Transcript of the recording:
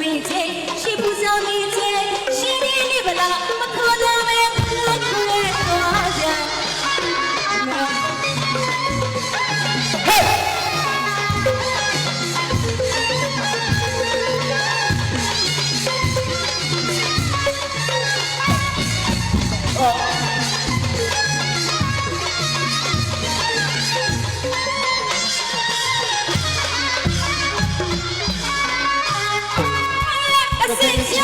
မီချေရှိပူဇော်မီချေရှင်ဒီနိဗလာ